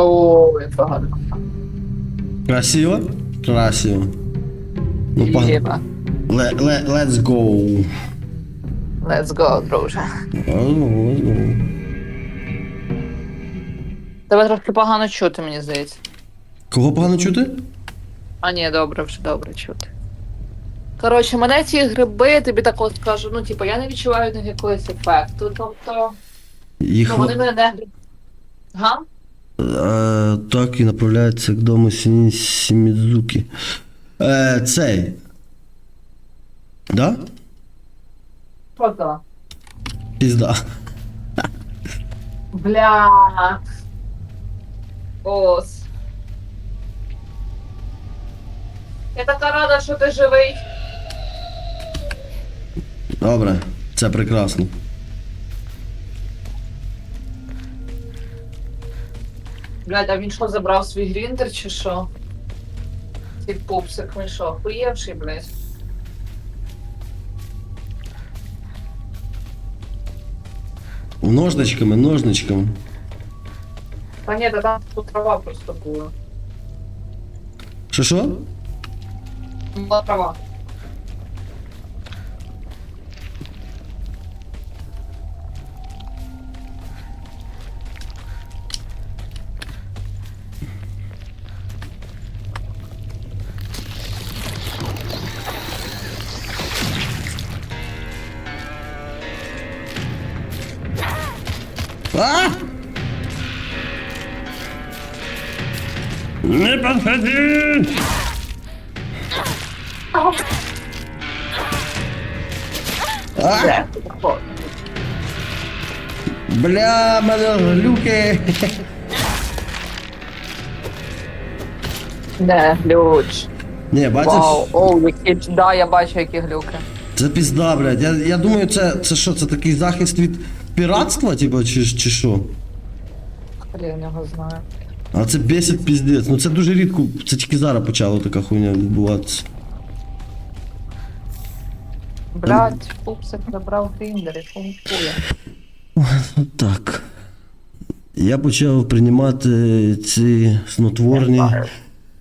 О, як багато. Красиво? Красиво. Ну, let, let's go. Let's go, друже. Let's go, let's go. Тебе трохи погано чути, мені здається. Кого погано чути? А ні, добре, вже добре чути. Коротше, мене ці гриби, тобі так от скажу, ну, типу, я не відчуваю в них якогось ефекту. Тобто, Їх ну, вони мене не. Га? Е, так і направляється к дому Сіні Сімідзуки. Е, цей. Да? Просто. Пізда. Бля. Ос. Я така рада, що ти живий. Добре, це прекрасно. Блядь, а він що забрав свій гріндер чи що? Цей пупсик, він що, охуєвший, блядь. Ножничками, ножничками. Та ні, та там тут трава просто була. Що що? Була трава. Не подходи! А! Бля, мене глюки. Де, ключ. Ні, бачиш? Вау, оу, які, да, я бачу, які глюки. Це пізда, блядь. Я, я думаю, це, це що, це такий захист від піратства, типу, чи, чи що? Хрен його знає. А це бесить піздець. Ну це дуже рідко, це тільки зараз почало така хуйня відбуватися. Блядь, пупсик забрав гріндер і функує. Так. Я почав приймати ці снотворні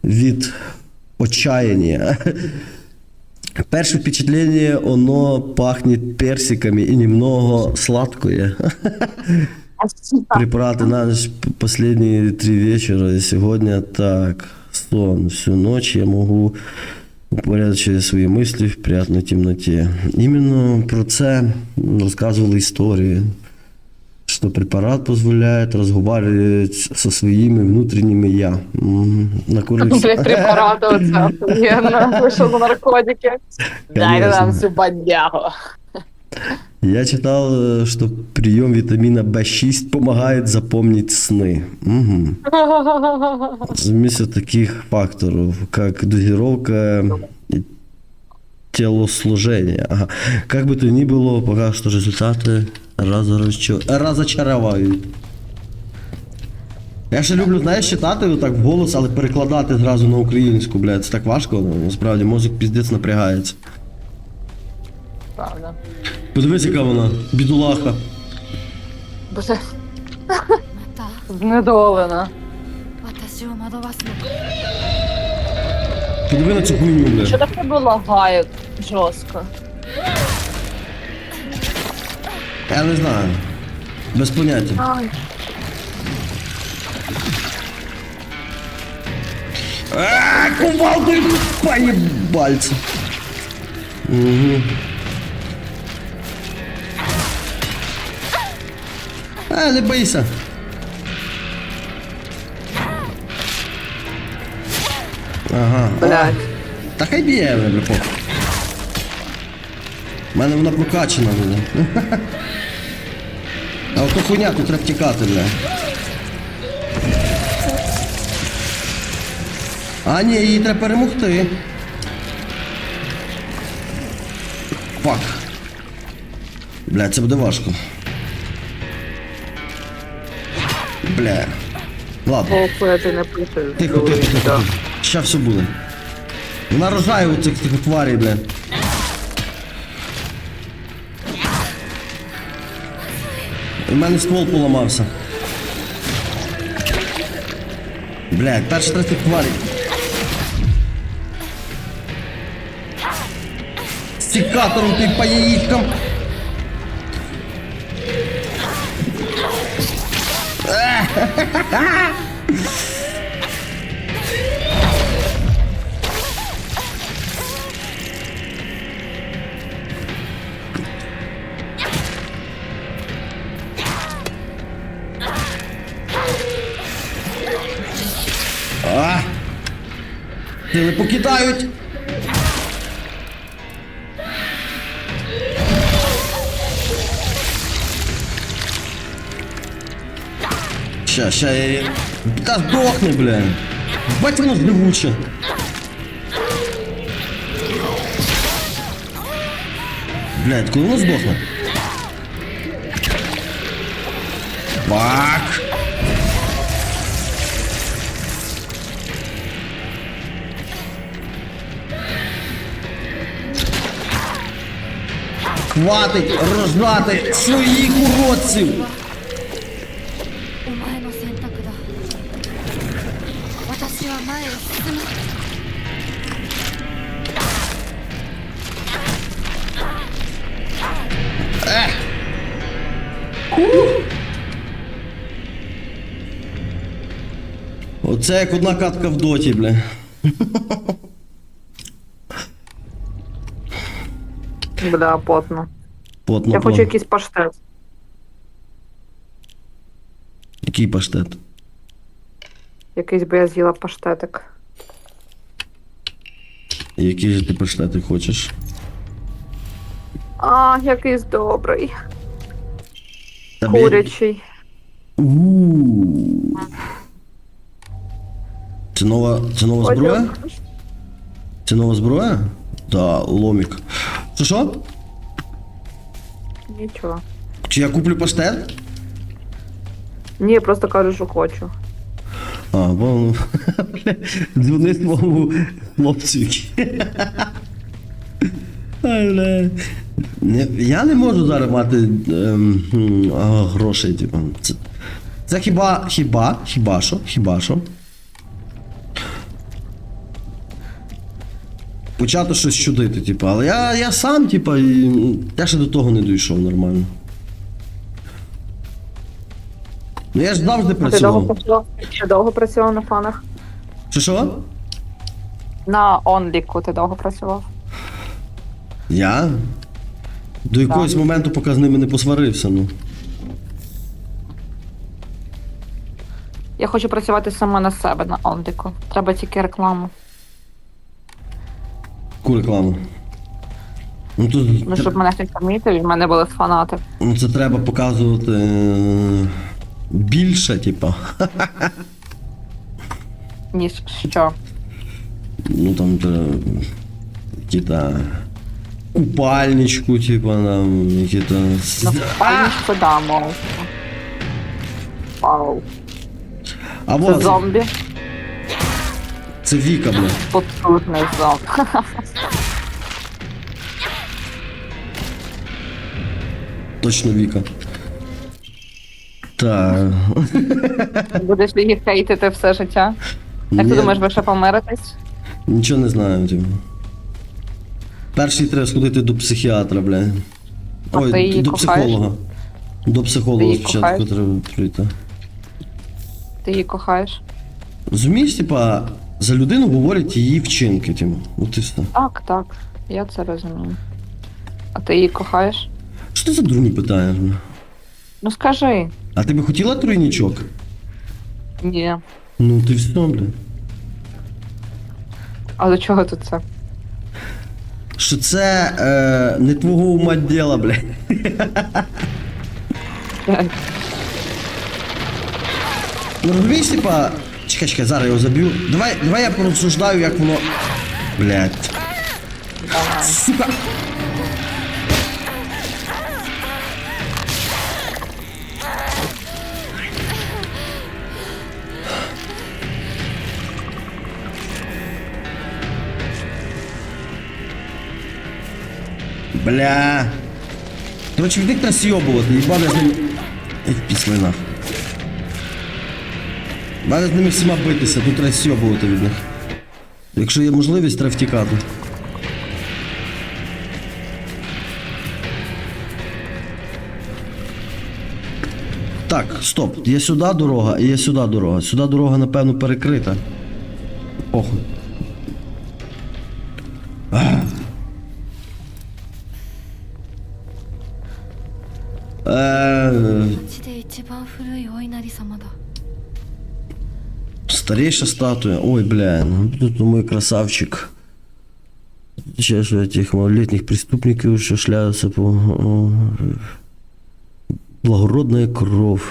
від отчаяния. Перше впечатление, оно пахнет персиками и немного сладкое. Препараты на ночь последние три вечера. И сегодня так, сон. Всю ночь я могу упорядочити свої мислі в приятной темноте. Іменно про це розказували історії. Что препарат позволяет разговаривать со своими внутренними я. Мгм. Накурився. Блять, препарати оце охуєнно. Ви що наркотики? Дайте нам цю бандягу. Я читал, э, что прием витамина В6 помогает запомнить сны. Мгм. Вместо таких факторов, как дозировка и телосложение. Ага. Как бы то ни было, пока что результаты разорочо- разочаровують. Я ще люблю, знаєш, читати отак вголос, але перекладати зразу на українську, блядь, це так важко, ну, насправді мозок піздець напрягається. правда. Подивись, яка вона, бідулаха. Боже. Знедолена. Подиви на цю хуйню, Що таке було гаю жорстко? Я не знаю. Без поняття. Ай, Ааа, кувалдою поєбальцем. Угу. А, не бойся. Ага. Блядь. Та хай б'є бля, похуй. У мене вона прокачана, бля. А ото хуйня, тут треба втікати, бля. А, ні, її треба перемогти. Фак. Бля, це буде важко. Бля. Ладно. Ти не пишеш. Тихо, тихо. Ща все буде. Вона рожає у цих цих тварей, бля. У мене ствол поламався. Блядь, перший тварей. З секатором ти по яєчкам. Сили покидають. Ща, ща я... Та здохни, бля. Бать воно живуче. Блядь, коли воно здохне? Бак! Хватить рождати своїх уродців! Ех! Оце як одна катка в доті, бля. Бля, потно. Потно, Я хочу потно. якийсь паштет. Який паштет? Якийсь би я з'їла паштетик. Який же ти паштети хочеш? А, якийсь добрий. Тобі- Курячий. У-у-у. Це нова, це нова зброя? Це нова зброя? Да, ломік. Що що? Нічого. Чи я куплю паштет? Ні, просто кажу, що хочу. А, бо бля, дзвони своєму хлопцю. Не, я не можу зараз мати ем, грошей, типу. Це, це хіба, хіба, хіба що, хіба що. Почати щось чудити, типу, але я, я сам, типу, і, я ще до того не дійшов нормально. Ну я ж завжди А ти довго працював. працював? Ще довго працював на фанах? Що що? На онліку ти довго працював? Я? До якогось моменту, поки з ними не посварився, ну. Я хочу працювати сама на себе на онліку. Треба тільки рекламу. Яку рекламу. Ну тут Ну, щоб мене хтось помітив, і в мене були фанати. ну, це треба показувати е, більше, типа. Ніж що. Ну там те, які-то купальничку, типа, там, які-то. с- Ну, панічку да, мов. Вау. Це вот, зомбі. Це Віка, бля. Потужний зомбі. Точно Віка. Так. Будеш її хейтити все життя. Як Ні, ти думаєш, ви ще помиритесь? Нічого не знаю, типу. Перший треба сходити до психіатра, бля. А Ой, ти її до кохаєш? психолога. До Ти психолога її спочатку кохаєш? треба прийти. Ти її кохаєш? Розумієш, типа, за людину говорять її вчинки. От і все. Так, так. Я це розумію. А ти її кохаєш? Що ти за дурні питаєш? бля? Ну скажи. А ти би хотіла тройнічок? Ні. Ну ти все, бля. А до чого тут це? Що це е, не твого ума діла, бля. Ну розумієш, типа. Чекай, чекай, зараз його заб'ю. Давай, давай я порозсуждаю, як воно. Блять. Сука. Бля. Короче, від них треба сйобувати, їбане Треба з ними всіма битися, тут треба сьобувати від них. Якщо є можливість, треба втікати. Так, стоп. Є сюди дорога і є сюди дорога. Сюди дорога, напевно, перекрита. Похуй. Е, Старейшая статуя. Ой, бля, ну тут мой красавчик. Сейчас у этих малолетних преступников еще шляются по... о, Благородная кровь.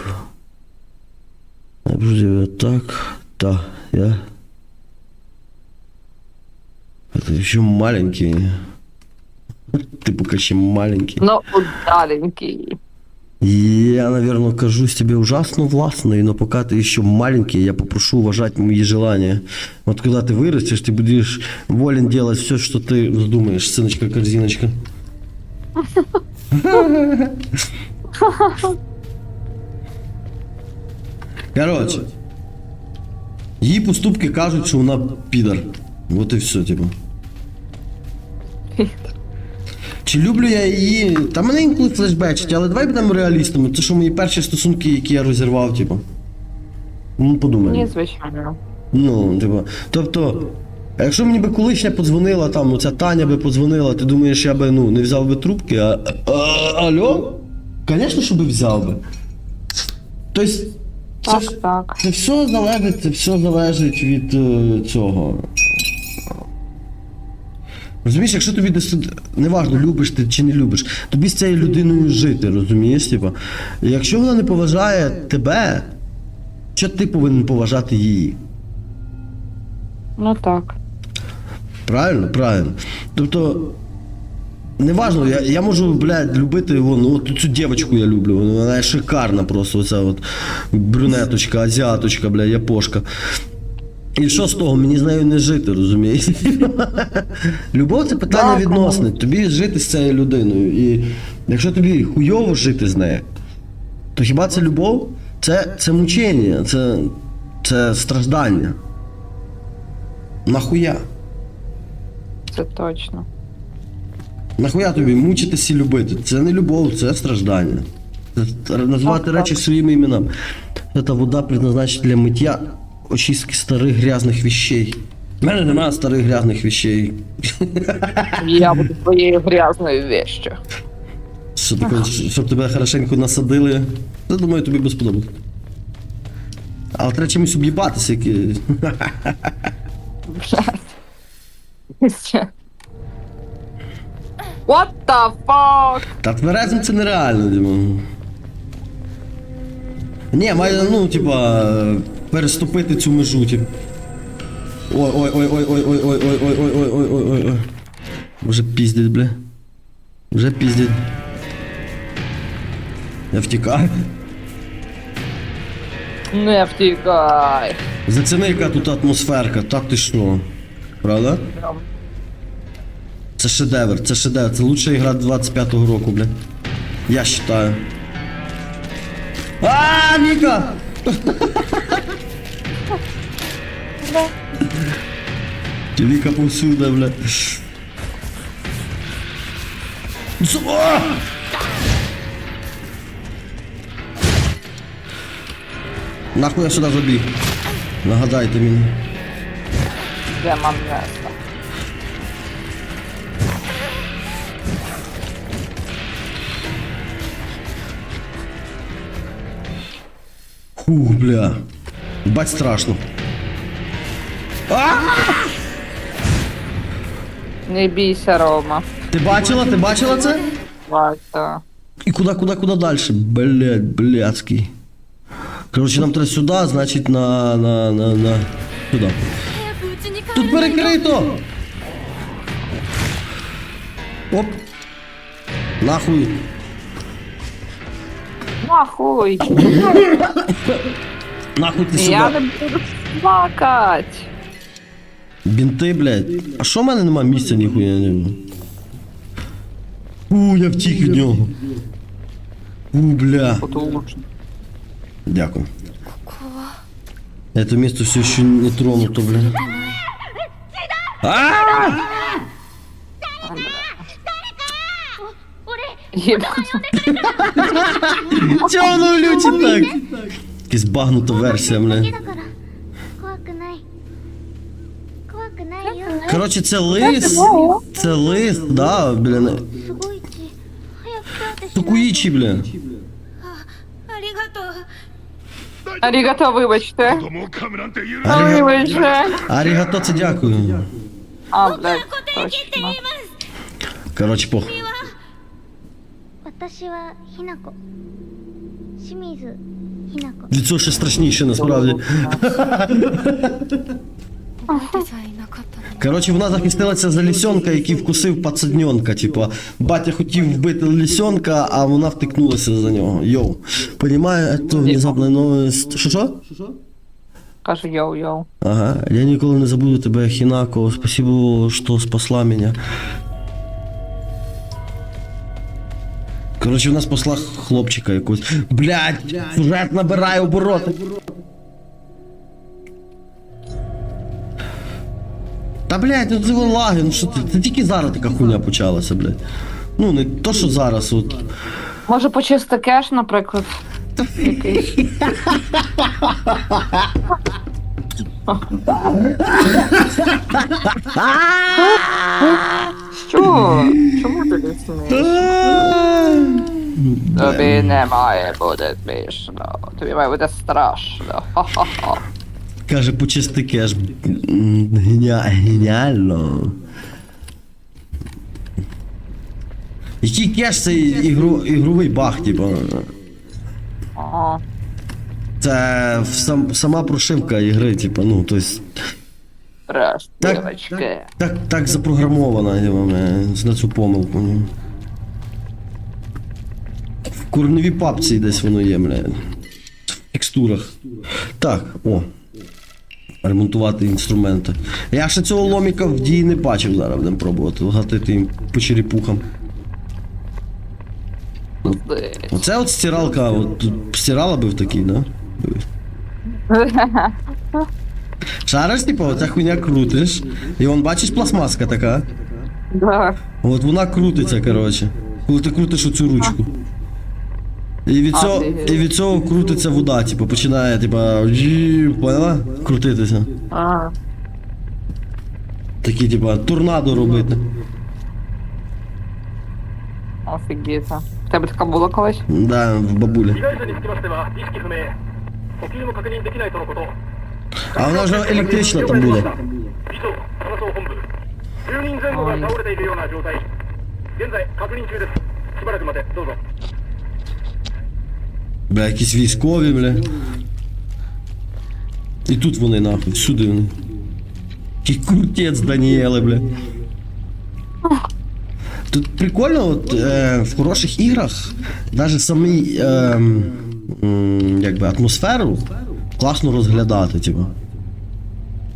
А, Подожди, вот так. Да, я... Это еще маленький. Ты пока еще маленький. Ну, удаленький. Я, наверное, кажусь тебе ужасно властной, но пока ты еще маленький, я попрошу уважать мои желания. Вот когда ты вырастешь, ты будешь волен делать все, что ты вздумаешь, сыночка-корзиночка. Короче, її поступки кажуть, що вона підар. Вот і все, типу. Чи люблю я її? Та мене інколи флешбечить, але давай будемо реалістами. Це що мої перші стосунки, які я розірвав, типу. Ну, подумай. Ні, звичайно. Ну, типу. Тобто, а якщо мені би колишня подзвонила, там, ну ця Таня би подзвонила, ти думаєш, я би ну, не взяв би трубки, а. а алло? Звісно, що би взяв би. Тобто, це, Так, так. це все залежить, це все залежить від е, цього. Розумієш, якщо тобі неважно, любиш ти чи не любиш, тобі з цією людиною жити, розумієш? Типа, якщо вона не поважає тебе, що ти повинен поважати її? Ну так. Правильно, правильно. Тобто, неважно, я, я можу, блядь, любити його, ну от цю дівчинку я люблю, вона шикарна просто, оця от брюнеточка, азіаточка, бля, япошка. І що з того, мені з нею не жити, розумієш? Любов це питання відносне. Тобі жити з цією людиною. І якщо тобі хуйово жити з нею, то хіба це любов? Це, це мучення, це, це страждання. Нахуя? Це точно. Нахуя тобі мучитися і любити? Це не любов, це страждання. Це назвати Так, речі своїми іменами. Ця вода предназначена для миття очистки старих грязних вещей. У мене немає старих грязних вещей. Я буду твоєю грязною вещю. Що таке, щоб тебе хорошенько насадили. Я думаю, тобі би сподобалось. Але треба чимось об'їбатися, які. What the fuck? Та тверезим це нереально, Діма. Ні, має, ну, типа, переступити цю межу, тип. Ой, ой, ой, ой, ой, ой, ой, ой, ой, ой, ой, ой, ой, ой, ой. Вже піздять, бля. Вже піздять. Я втікаю. Не втікай. Заціни, яка тут атмосферка, так ти що? Правда? Це шедевр, це шедевр, це лучша ігра 25-го року, бля. Я считаю. А, Віка! Чоловіка повсюди, бля. О! Нахуй я сюди забіг. Нагадайте мені. Я мам м'ясо. Ух, бля. Бать страшно. Не бійся, Рома. Ти бачила, ти бачила це? Бачила. І куди, куди, куди далі? Блять, блядський. Коротше, нам треба сюди, значить на. на. на. на. Сюди. Тут перекрито! Оп! Нахуй! Ну, Нахуй! Нахуй ти Я не буду плакать! Бінти, блядь. А що в мене нема місця ніхуя? не- У, я втік від нього. У, бля. Потолочно. Дякую. Это место все еще не тронуто, бля. А! Чого воно глючить так? Якась багнута версія, мене. Коротше, це лис. Це лис, да, блін. Токуїчі, блін. Арігато, вибачте. Вибачте. Арігато, це дякую. А, блядь, точно. Коротше, пох. 私はひなこ清水ひなこ Від цього ще страшніше, насправді. ってさえなかったのに Коротше, вона захистилася за лісьонка, який вкусив пацаньонка. Типа, батя хотів вбити лісьонка, а вона втикнулася за нього. Йоу. Понімаю, це внезапно новость. Що що? Каже, йоу-йоу. Ага, я ніколи не забуду тебе, Хінако. Спасибо, що спасла мене. Коротше, в нас посла хлопчика якогось. Блядь, сюжет набирає обороти. Та блядь, ну це лаги, ну що ти? Це тільки зараз така хуйня почалася, блядь. Ну, не то, що зараз, от. Може почисти кеш, наприклад. Якийсь. Що? Чому ти не смієш? Тобі не має бути смішно. Тобі має бути страшно. Ха-ха-ха. Каже, почисти кеш. М, Геніально. Який кеш це ігру... ігровий баг, типу. Ага. Це сам... сама прошивка ігри, типу, ну, то есть, Треш, Так, дівочки. так, так запрограмована, типу, на цю помилку. В корневій папці десь воно є, бля. В текстурах. Так, о. Ремонтувати інструменти. Я ще цього ломіка в дії не бачив зараз, будемо пробувати. Гатити їм по черепухам. Оце от стиралка, от стирала би в такій, да? Шариш, типу, оця хуйня крутиш. І вон бачиш пластмаска така. Да. От вона крутиться, коротше. Коли ти крутиш оцю ручку. І від цього, і від цього крутиться вода, типу, починає, типу, поняла? Крутитися. А, Такі, типу, торнадо робити. офігіти. В тебе така була колись? Да, в бабулі. А воно ж електрично там буде. Бля, якісь військові, бля. І тут вони нахуй, всюди вони. Який крутець Даніели, бля. Тут прикольно, от е, в хороших іграх навіть самий. е, м, якби атмосферу класно розглядати, типу.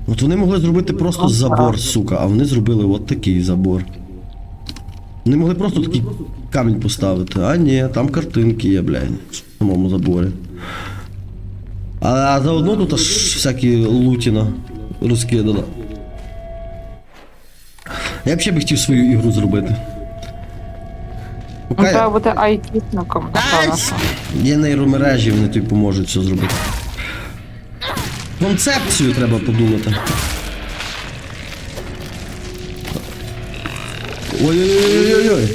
От вони могли зробити просто забор, сука, а вони зробили от такий забор. Вони могли просто такий камінь поставити. А ні, там картинки є, блядь, в самому заборі. А заодно тут аж всякі лутіна розкидано. Я б ще б хотів свою ігру зробити. Ну, треба бути айтішником. є нейромережі, вони тобі поможуть це зробити. Концепцію треба подумати. Ой-ой-ой-ой-ой.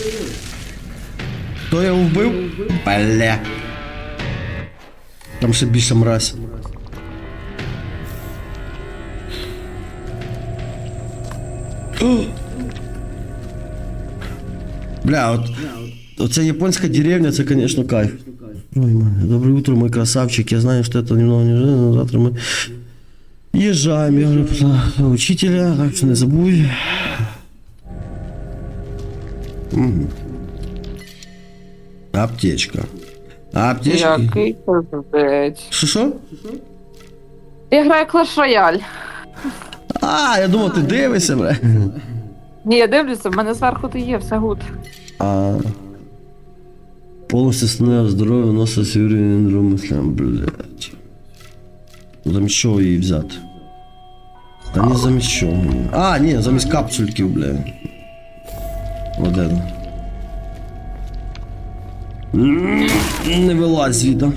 Хто його вбив? Бля. Там ще більше мразь. Бля, от, оця японська деревня, це, конечно, кайф. Ой, доброе утро, мой красавчик. Я знаю, что это немного не но завтра мы езжаем. Я уже пошла учителя, так что не забудь. Аптечка. Аптечка. Який пиздець. Що що? Я граю Clash Royale. А, я думав, ти дивишся, бля. Ні, я дивлюся, в мене зверху ти є, все гуд. А. Полностью снаряд здоров'я носить свірі індромислям, блядь. Замість ей взят. Да не замість чого. А, ні, замість капсульків, блядь. Один. Не вилазь звідом.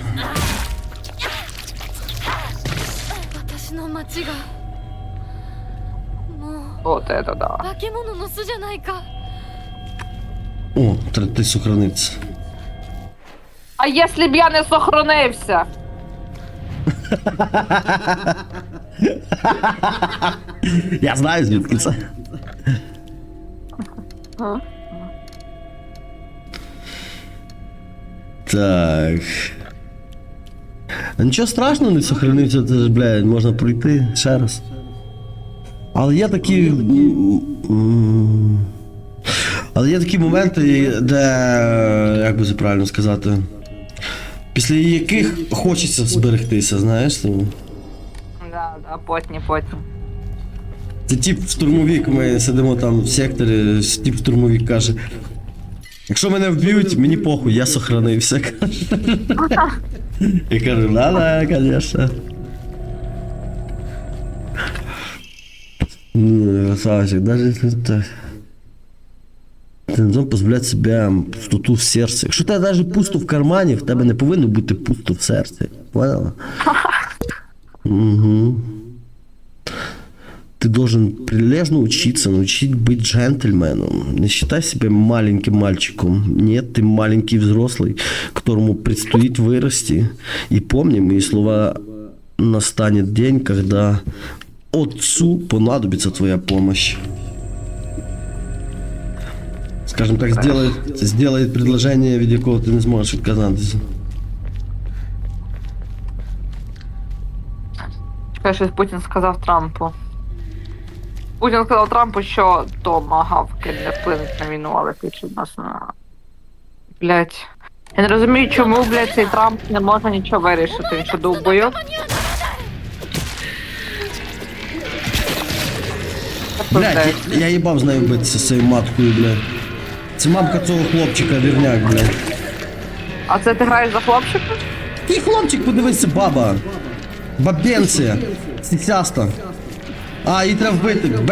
Вот это да. О, три тисячі. А если б я не сохранився? Я знаю, звідки це. Так. Нічого страшного не сохранився, це ж, блядь, можна пройти ще раз. Але є такі. Але є такі моменти, де. Як би це правильно сказати. Після яких хочеться зберегтися, знаєш? тому. Да, да, потні, потні. Це тип штурмовик, ми сидимо там в секторі, тип штурмовик каже. Якщо мене вб'ють, мені похуй, я сохранився. каже. Я кажу, да-да, конечно. Ну, красавчик, даже если так. Ти не позбавляти себе пустоту в серці. Якщо тебе навіть пусто в кармані, в тебе не повинно бути пусто в серці. Поняла? Угу. Ты должен прилежно учиться, научить быть джентльменом. Не считай себя маленьким мальчиком. Нет, ты маленький взрослый, которому предстоит вырасти. И помни мои слова, настанет день, когда отцу понадобится твоя помощь. Скажем так, сделает, сделает предложение, від якого ти не зможеш відказатися. Чекай, щось Путін сказав Трампу. Путін сказав Трампу, що то магавки не вплинуть на війну, але включить нас на. Блять. Я не розумію, чому, блядь, цей Трамп не може нічого вирішити. Він що довбойоб? Блядь, я, я їбав з нею битися з цією маткою, блядь. Це мамка цього хлопчика, вірняк, блядь. А це ти граєш за хлопчика? Який хлопчик, подивися, баба. Бабенція. Сісяста. А, її треба вбити.